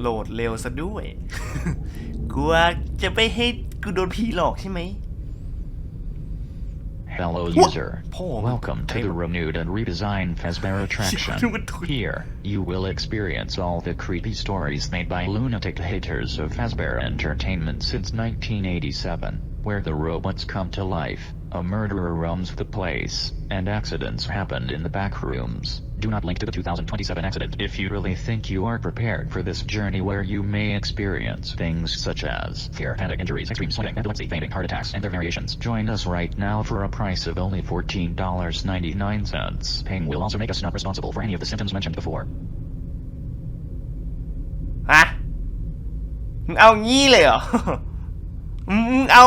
โหลดเร็วซะด้วย กลัวจะไม่ให้กูโดนผีหลอกใช่ไหม Hello, What? user. Paul. Welcome to the renewed and redesigned Fazbear attraction. Here, you will experience all the creepy stories made by lunatic haters of Fazbear Entertainment since 1987, where the robots come to life, a murderer roams the place, and accidents happened in the back rooms. Do not link to the 2027 accident if you really think you are prepared for this journey where you may experience things such as fear, panic, injuries, extreme sweating, epilepsy, fainting, heart attacks, and their variations. Join us right now for a price of only $14.99. Paying will also make us not responsible for any of the symptoms mentioned before. ฮะมึงเอางี้เลยเหรอ มึงเอา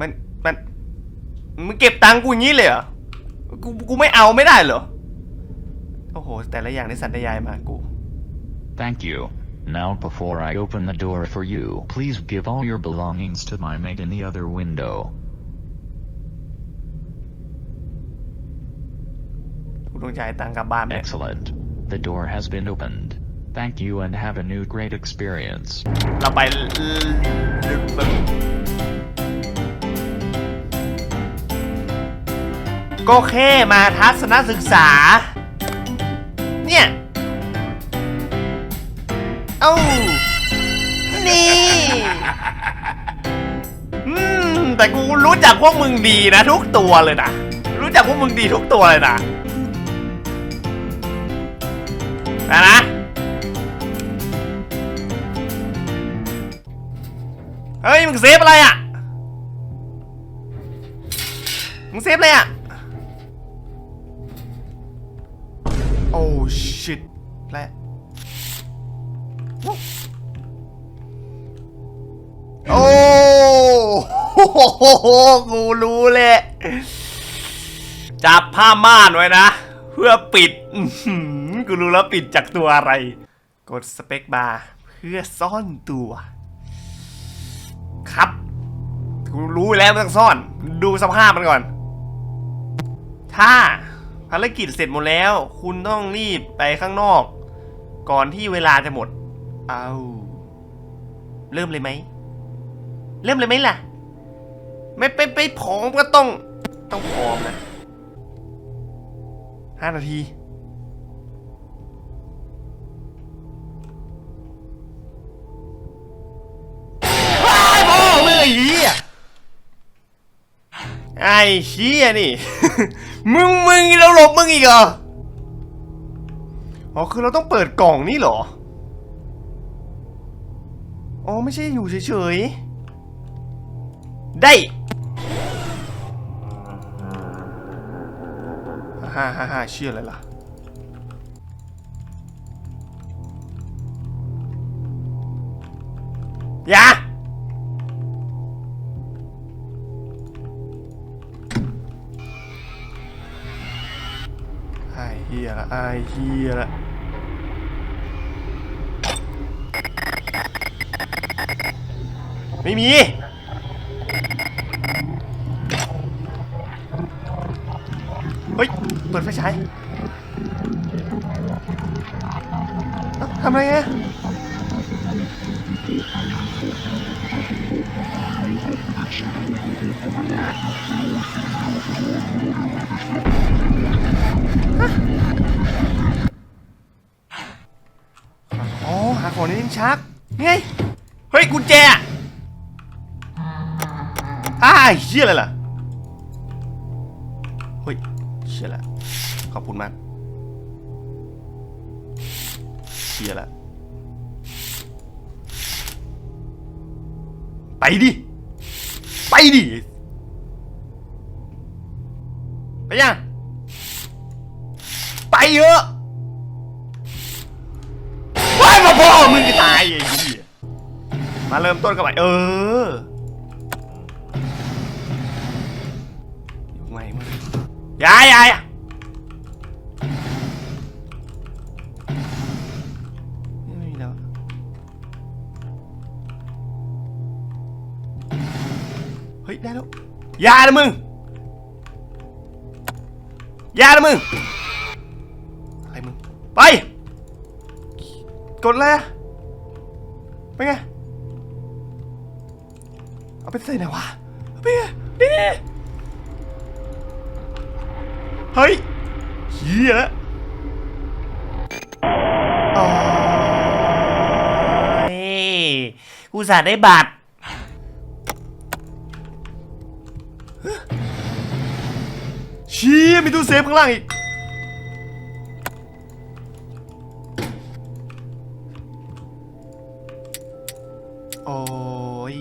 มัน มัน มึงเก็บตังค์กูอย่างนี้เลยเหรอ กู กูไม่เอาไม่ได้เหรอ โอ้โห แต่ละอย่างในสันดยายมากู Thank you. Now before I open the door for you, please give all your belongings to my mate in the other window. กูต้องจ่ายตังค์กลับบ้านไป Excellent. The door has been opened. Thank you and have a new great experience. เราไป ก็แค่มาทัศนศึกษา เนี่ย เอ้า นี่ อืม แต่กูรู้จักพวกมึงดีนะ ทุกตัวเลยนะ รู้จักพวกมึงดีทุกตัวเลยนะนะนะเฮ้ย มึงเซฟอะไรอะ ชิตแปลโอ้โหกูรู้แหละจับผ้าม่านไว้นะ เพื่อปิดกูรู้แล้วปิดจากตัวอะไร กดสเปคบาร์เพื่อซ่อนตัว ครับกูรู้แล้วไม่ต้องซ่อน ดูสภาพมันก่อน ถ้า ภารกิจเสร็จหมดแล้ว คุณต้องรีบไปข้างนอก ก่อนที่เวลาจะหมด เอาเริ่มเลยไหม เริ่มเลยไหมล่ะ ไม่ไปไปผอมก็ต้อง ต้องผอมนะห้านาที ไอ้เหี้ยนี่ มึงมึงเราหลบมึงอีกเหรอ อ๋อคือเราต้องเปิดกล่องนี่เหรอ อ๋อไม่ใช่อยู่เฉยๆ ได้ฮ่าฮ่าฮ่าเชื่ออะไรล่ะ อย่า เฮียละไอ้เฮียละไม่มี อ๋อหาของในลิ้นชักนี่ไงเฮ้ยกุญแจอ้าวเชี่ยอะไรล่ะเฮ้ยเชี่ยละขอบคุณมากเชี่ยละไปดิ ไปดิ ไปยัง ไปเยอะว้ายมาพ่อมึงจะตายไอ้ยี่มาเริ่มต้นกันใหม่เอออยู่ไงมึงยายยาย ได้แล้วอยานะมึงอยานะมึงอะไรมึงไปกดเลยอะไปไงเอาไปใส่ไหนวะเอาไปไงนี่เฮ้ยเฮียแล้วโอ้ยกูสาห์ได้บัตร ชี่ยมีตู้เซฟข้างล่างอีก โอ้ย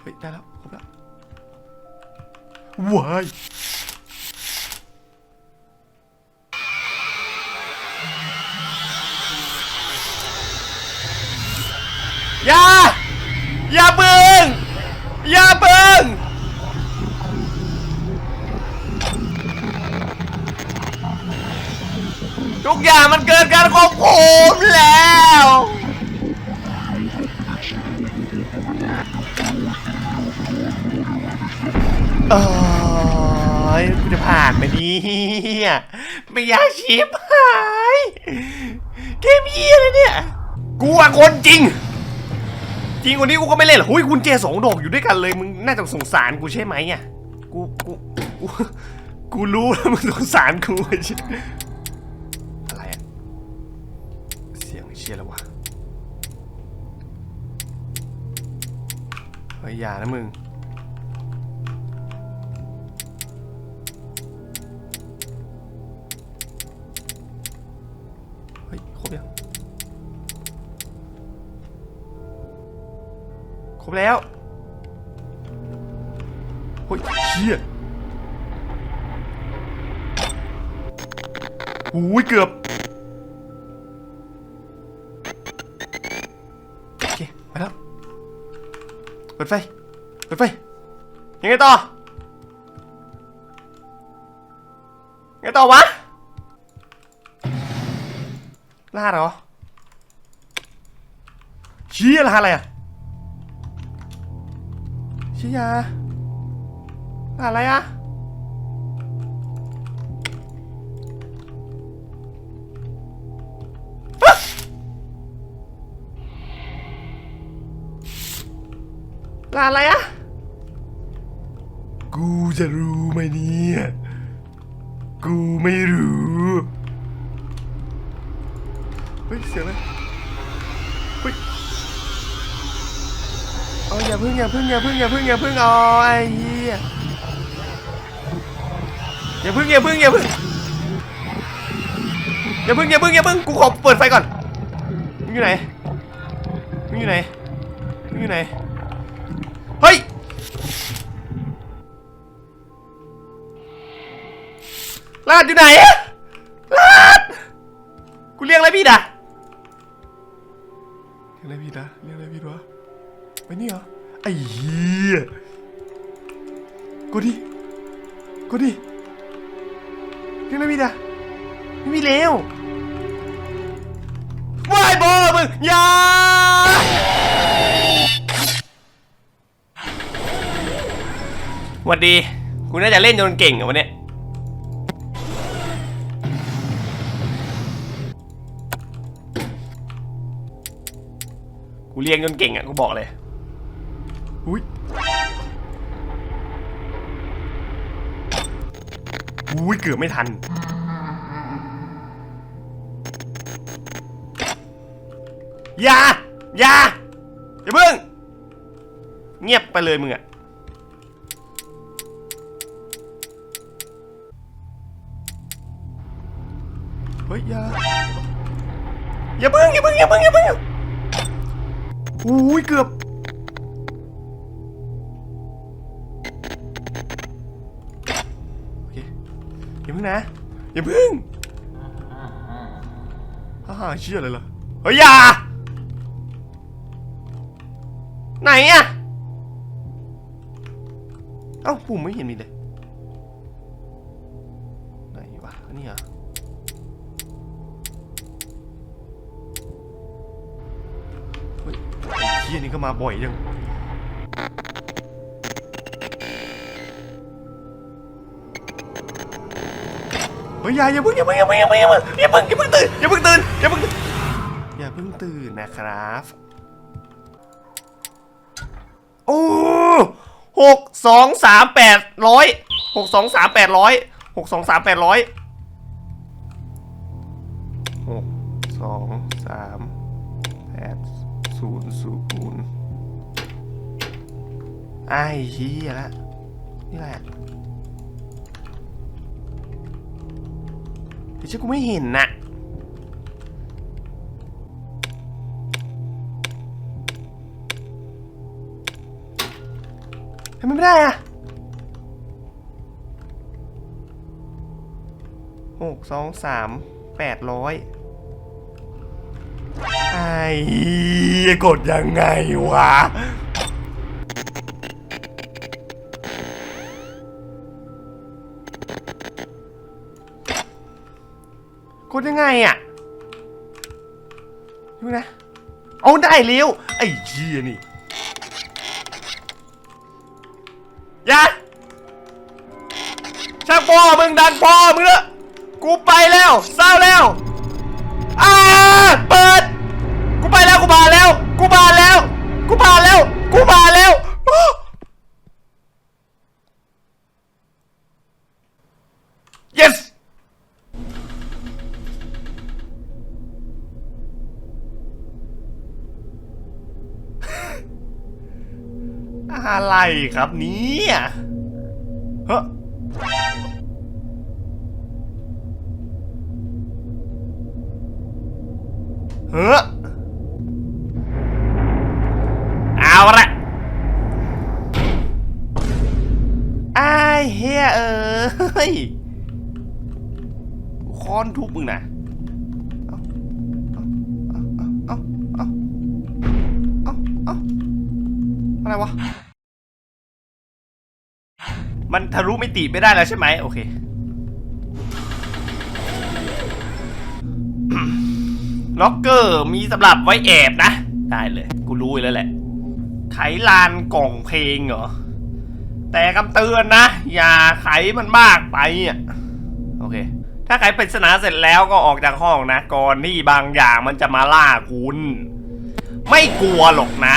เฮ้ย ได้แล้ว ครบแล้วว้าย ผ่านไม่อยากชิบหายเกมเยี่ยเลยเนี่ยกูอะคนจริง จริงกว่านี้กูก็ไม่เล่นหรอกหุ้ยคุณเจสองดอกอยู่ด้วยกันเลยมึงน่าจะสงสารกูใช่ไหมอะกูกูกูกูรู้แล้วมึงสงสารกูใช่อะไรอะเสียงเชียร์แล้ววะเฮ้ยอย่านะมึง แล้วเฮ้ยเชี่ยโอ้ยเกือบโอเคไปแล้วเปิดไฟเปิดไฟยังไงต่อยังไงต่อวะรหัสเหรอเชี้ยรหัสอะไรอะ ชี้ยารหัสอะไรอะอ๊ะรหัสอะไรอะกูจะรู้ไหมเนี่ย กูไม่รู้ เฮ้ย เสียงอะไรเฮ้ยเอาอย่าพึ่งอย่าพึ่งอย่าพึ่งอย่าพึ่งอย่าพึ่งเอาไอ้เหี้ยอย่าพึ่งอย่าพึ่งอย่าพึ่งอย่าพึ่งอย่าพึ่งอย่าพึ่งกูขอเปิดไฟก่อนมึงอยู่ไหนมึงอยู่ไหนมึงอยู่ไหนเฮ้ยลาดอยู่ไหนอะลาดกูเรียกอะไรผิดอะเรียกอะไรผิดอะเรียกอะไรผิดวะไปนี่เหรอ ไอ้เหี้ยกูดิกูดิเรียกอะไรผิดอะไม่มีแล้ววายบอมึงอย่าหวัดดีกูน่าจะเล่นจนเก่งอะวันเนี้ยกูเรียนจนเก่งอะกูบอกเลย อุ้ยเกือบไม่ทัน อย่า อย่า อย่าเพิ่ง เงียบไปเลยมึงอะเฮ้ยอย่า อย่าเพิ่งอย่าเพิ่งอย่าเพิ่งอย่าเพิ่งอุ้ยเกือบ นะ อย่าเพิ่งฮ่าฮ่าเชี่ยอะไรล่ะเฮ้ยอย่า ไหนอะเอ้าปุ่มไม่เห็นมีเลยไหนวะนี่เหรอเฮ้ยไอ้เชี่ยนี่ก็มาบ่อยจัง ฮ้ยอย่าอย่าเพิ่งอย่าเพิ่งอย่าเพิ่งอย่าเพิ่งอย่าเพิ่งอย่าเพิ่งอย่าเพิ่งตื่นอย่าเพิ่งตื่นอย่าเพิ่งอย่าเพิ่งตื่นนะครับโอ้หกสองสามแปดร้อยหกสองสามแปดร้อยหกสองสามแปดร้อยหกสองสามแปดศูนย์ศูนย์ไอ้เหี้ยละนี่แหละ ชื่อกูไม่เห็นน่ะทำไมไม่ได้อะหกสองสามแปดร้อยไอ้กดยังไงวะ ไงอะดูนะ เอาได้เร็วไอ้เหี้ยนี่ย่าช่างพ่อมึงดันพ่อมึงเนอะกูไปแล้วเศร้าแล้วอ่าเปิด กูไปแล้วกูบาแล้ว กูบาแล้ว กูบาแล้ว กูบาแล้ว อะไรครับเนี่ยเฮ้อเฮ้อเอาละไอ้เฮียเอ้ยค้อนทุบมึงนะอาเอาเอาเอาเอาเอาเอาอะไรวะ ทะลุมิติไม่ได้แล้วใช่ไหมโอเค ล็อกเกอร์มีสำหรับไว้แอบนะ ได้เลย กูรู้แล้วแหละ ไขลานกล่องเพลงเหรอ แต่คำเตือนนะ อย่าไขมันมากไปอะโอเค ถ้าไขปริศนาเสร็จแล้วก็ออกจากห้องนะ ก่อนที่บางอย่างมันจะมาล่าคุณ ไม่กลัวหรอกนะ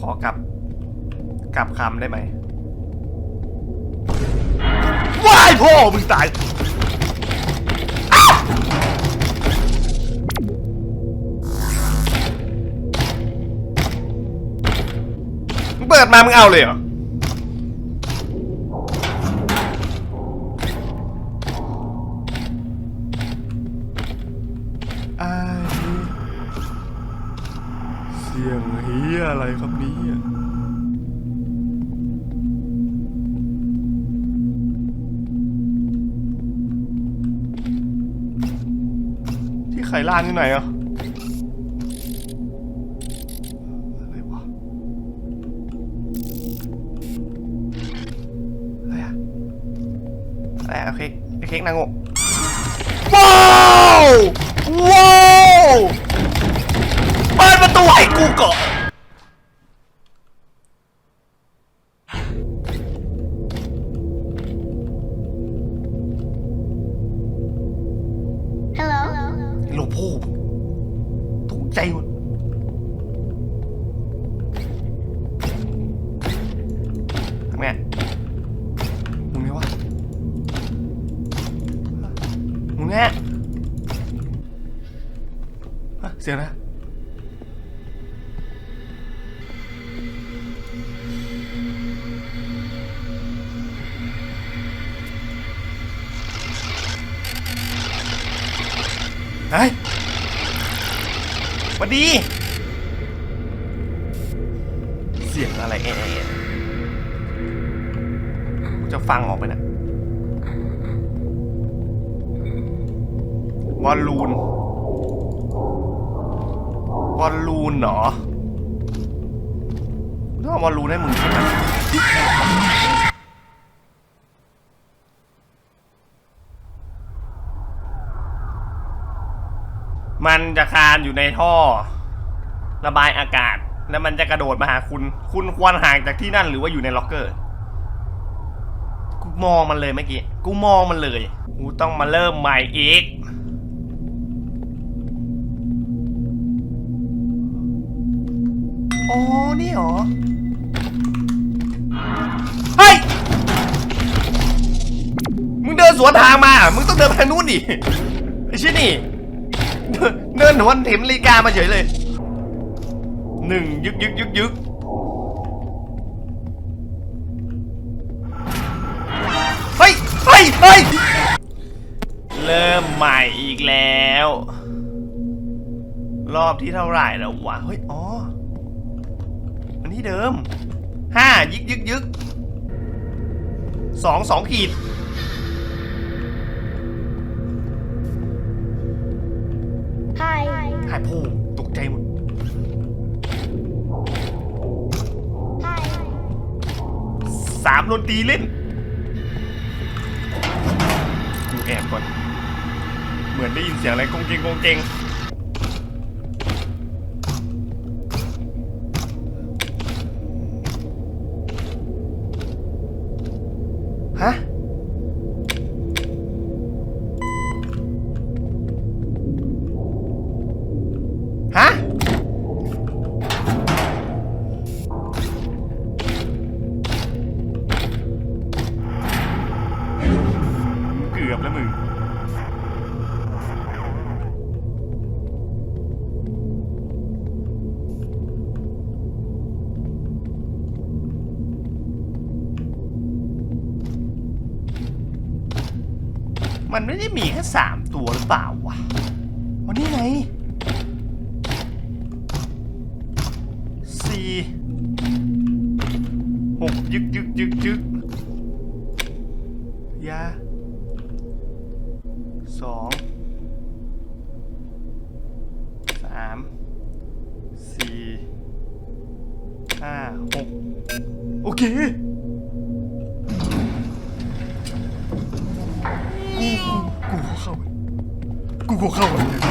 ขอกลับ กลับคำได้ไหมว้ายพ่อมึงตายอ้าวมึงเปิดมามึงเอาเลยเหรอ ที่ไขลานอยู่ไหนอะอะไรวะอะไรอะอะไรอะเอาเค้กเอาเค้กนางโงว้าวว้าวเปิดประตูให้กูก่อน เฮ้ยวัสดี เสียงอะไรเอ๊ะกูจะฟังออกไปนะบอลลูน บอลลูนเหรอเรื่องบอลลูนให้มึงใช่ไหม มันจะคานอยู่ในท่อ ระบายอากาศ แล้วมันจะกระโดดมาหาคุณ คุณควรห่างจากที่นั่นหรือว่าอยู่ในล็อกเกอร์กูมองมันเลยเมื่อกี้กูมองมันเลยกูต้องมาเริ่มใหม่อีกอ๋อนี่หรอเฮ้ยมึงเดินสวนทางมา มึงต้องเดินไปทางนู้นดิไอ้ชินี่ เดินหนวนเข็มนาฬิกามาเฉยเลยหนึ่งยึกยึกยึกยึกเฮ้ยเฮ้ยเฮ้ยเริ่มใหม่อีกแล้ว รอบที่เท่าไหร่แล้ววะเฮ้ยอ๋ออันนี้เดิมห้ายึกยึกยึกสองสองขีด หายโผตกใจหมดสามดนตรีเล่นดูแอบก่อน เหมือนได้ยินเสียงอะไรกงเกงกงเกง ยาสองสามสี่ห้าหกโอเคกูกูเข้ากูกูเข้า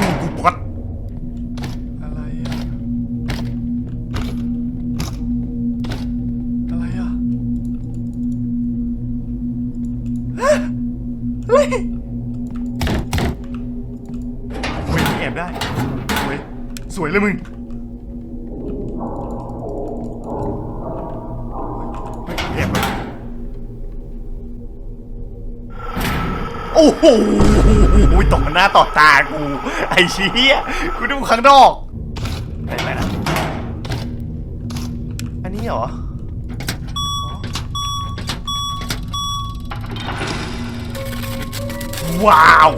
โอ้โหตกหน้าต่อตากู ไอ้เชี้ยกูดูข้างนอกไปไปนะอันนี้เหรอว้าว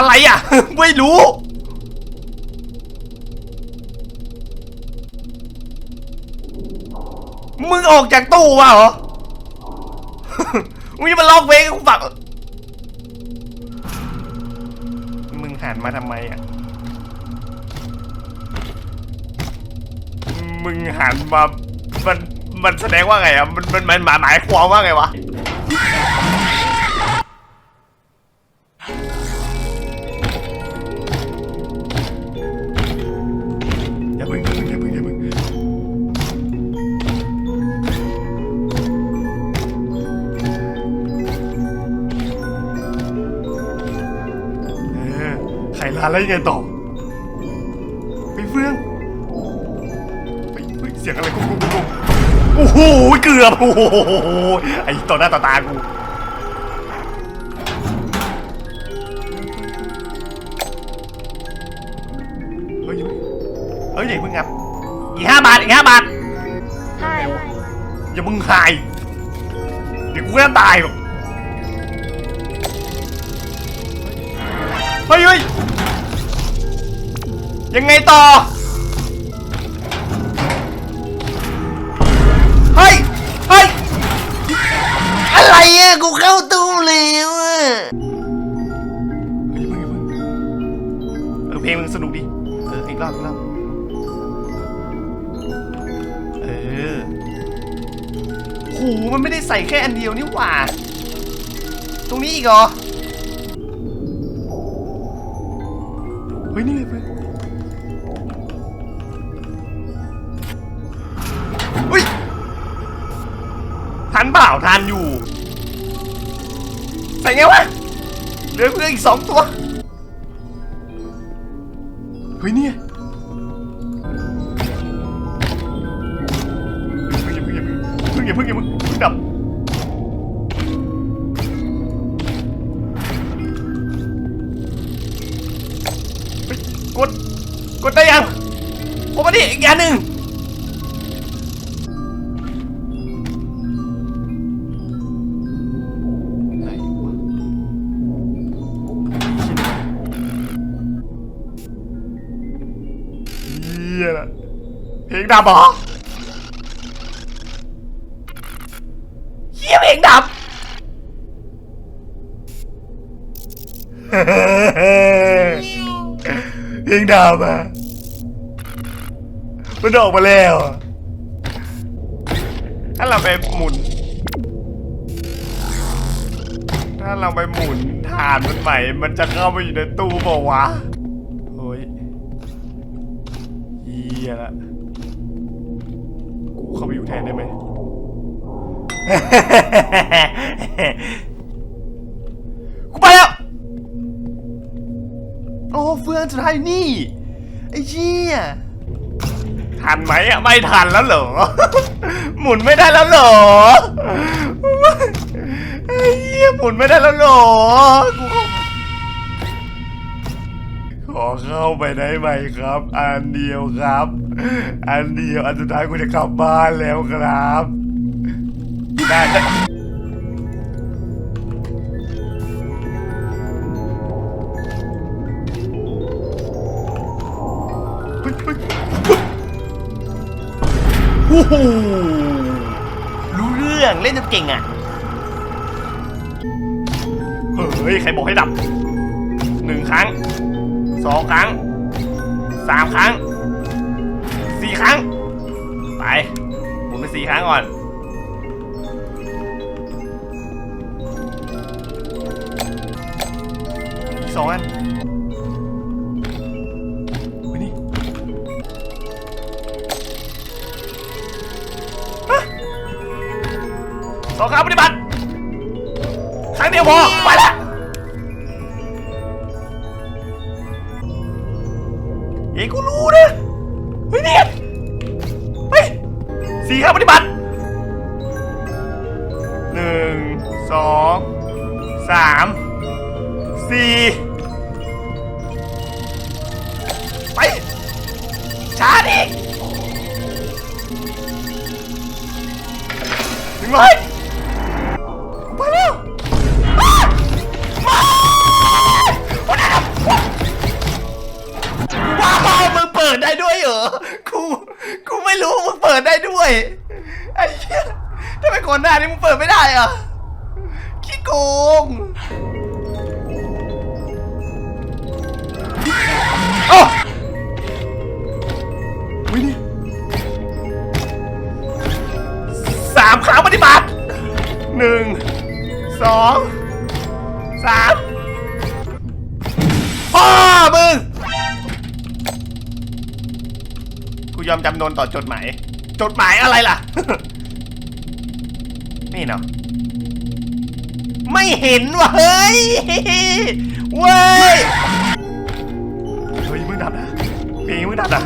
อะไรอะ ไม่รู้ มึงออกจากตู้มาเหรอ มึงมาลอกเพลงกูฟังมึงหันมาทำไมอะ มึงหันมา มัน มันแสดงว่าไงอะ มัน มันมันหมายความว่าไงวะ แล้วยังไงต่อไปเฟื่องไปเฮ้ยเสียงอะไรกุ๊กกุ๊กกุ๊กกุ๊กโอ้โหเกือบโอ้โหไอ้ต่อหน้าต่อตากูเฮ้ยเฮ้ยอย่าเพิ่งงับอีกห้าบาทอีกห้าบาท Hi. อย่ามึงหายเดี๋ยวกูก็จะตายหรอกเฮ้ยเฮ้ย ยังไงต่อ เฮ้ย เฮ้ย อะไรอะกูเข้าตู้แล้วอะเออเพลงมึงสนุกดิเอออีกรอบอีกรอบเออหูมันไม่ได้ใส่แค่อันเดียวนี่หว่า ตรงนี้อีกเหรอ ทันเปล่าทันอยู่ใส่ไงวะเหลือเพื่อนอีกสองตัวเฮ้ยเนี่ยเพิ่งอย่าเพิ่งอย่าเพิ่งอย่าเพิ่งอย่าเพิ่งเพิ่งเพิ่งดับกด กดได้ยังผมมาดิอีกอย่างหนึ่ง ดับเหรอเฮียเพลงดับเพลงดับอะมันออกมาแล้ว ถ้าเราไปหมุน ถ้าเราไปหมุนฐานมันใหม่ มันจะเข้ามาอยู่ในตู้เปล่าวะ โอ้ยเฮียละ เข้าไปอยู่แทนได้ไหม กูไปแล้ว โอ้เฟืองสุดท้ายนี่ ไอ้เชี่ยทันไหมอะ ไม่ทันแล้วเหรอ หมุนไม่ได้แล้วเหรอ ไอ้เหี้ยหมุนไม่ได้แล้วเหรอ กู ขอเข้าไปได้ไหมครับ อันเดียวครับ อันเดียวอันสุดท้ายกูจะกลับบ้านแล้วครับได้ได้เฮ้ยเฮ้ยโอ้โหรู้เรื่องเล่นจนเก่งอะ เฮ้ย ใครบอกให้ดับหนึ่งครั้ง สองครั้งสามครั้งสี่ครั้ง ไปหมุนไปสี่ครั้งก่อน อีกสองอันเฮ้ยนี่สองครั้งปฏิบัติ ครั้งเดียวพอ ไปละ ช้าดิหนึ่งร้อยไปแล้วอ้ามาวันนั้นว้าวมึงเปิดได้ด้วยเหรอกูกูไม่รู้มึงเปิดได้ด้วยไอ้เหี้ยทำไมก่อนหน้านี้มึงเปิดไม่ได้อะขี้โกงโอ้ สามครั้งปฏิบัติหนึ่งสองสามพ่อมึงกูยอมจำนนต่อจดหมาย จดหมายอะไรล่ะ นี่เนาะไม่เห็นว่ะเฮ้ย เว้ย เฮ้ยมึงดับนะเพลงมึงดับนะ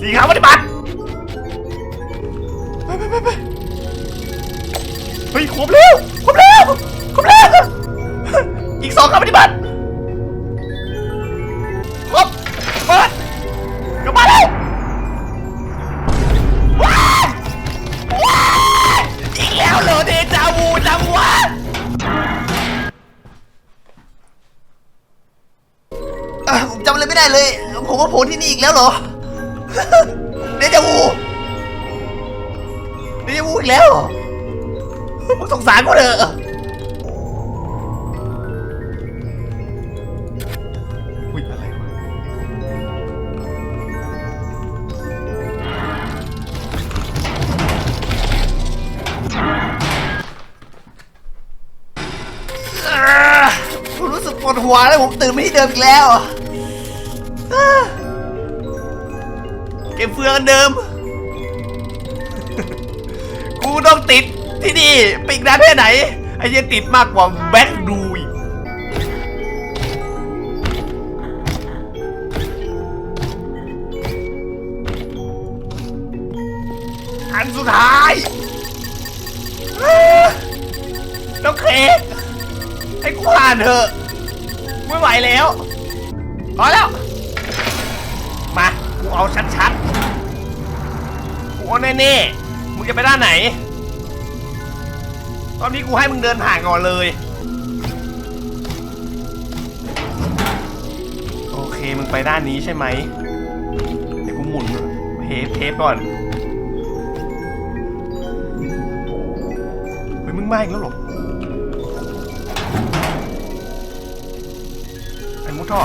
สี่ครั้งปฏิบัติ ครบแล้ว วัวแล้วผมตื่นไม่ที่เดิมอีกแล้ว เก็บเฟืองเดิม กูต้องติดที่นี่ปอีกนานแค่ไหน ไอ้เหี้ยติดมากกว่าแบ็ค ๆกูเอาแน่ๆมึงจะไปด้านไหน ตอนนี้กูให้มึงเดินผ่านก่อนเลย โอเคมึงไปด้านนี้ใช่ไหมเดี๋ยวกูหมุนเทปเทปก่อนเฮ้ยมึงมาอีกแล้วหรอไอ้มุดท่อ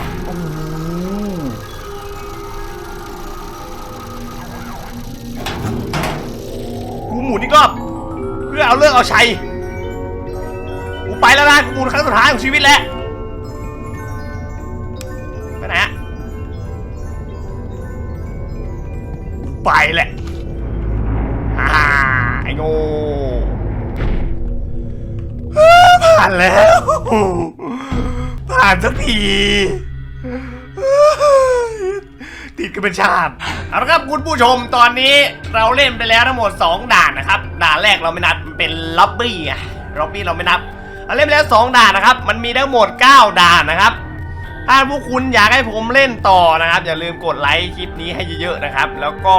หมุนอีกรอบ เพื่อเอาเรื่องเอาชัยกูไปแล้วนะกูหมุนครั้งสุดท้ายของชีวิตแล้วไปไหนะไปแหละอ่าไอ้โง่ผ่านแล้ว ผ่านสักที ติดกันเป็นชาติ เอาละครับคุณผู้ชมตอนนี้เราเล่นไปแล้วทั้งหมด 2 ด่านนะครับ ด่านแรกเราไม่นับเป็นล็อบบี้อะล็อบบี้เราไม่นับเราเล่นไปแล้ว 2 ด่านนะครับ มันมีทั้งหมด 9 ด่านนะครับ ถ้าพวกคุณอยากให้ผมเล่นต่อนะครับ อย่าลืมกดไลค์คลิปนี้ให้เยอะๆนะครับ แล้วก็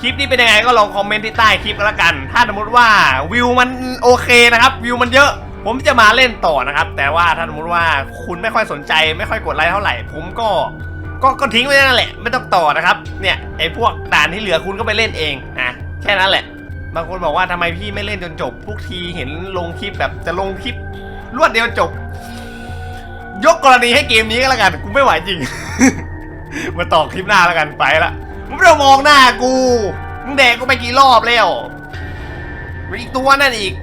คลิปนี้เป็นยังไงก็ลองคอมเมนต์ที่ใต้คลิปก็แล้วกัน ถ้าสมมติว่าวิวมันโอเคนะครับ วิวมันเยอะ ผมจะมาเล่นต่อนะครับ แต่ว่าถ้าสมมติว่าคุณไม่ค่อยสนใจ ไม่ค่อยกดไลค์เท่าไหร่ ผมก็ ก็ก็ทิ้งไว้นั่นแหละ ไม่ต้องต่อนะครับ เนี่ยไอ้พวกด่านที่เหลือคุณก็ไปเล่นเองนะแค่นั้นแหละ บางคนบอกว่าทำไมพี่ไม่เล่นจนจบทุกทีเห็นลงคลิปแบบจะลงคลิปรวดเดียวจบ ยกกรณีให้เกมนี้ก็แล้วกัน กูไม่ไหวจริง มาต่อคลิปหน้าแล้วกันไปละมึงไม่ต้องมองหน้ากูมึงแดกกูไปกี่รอบแล้วมีอีกตัวนั่นอีก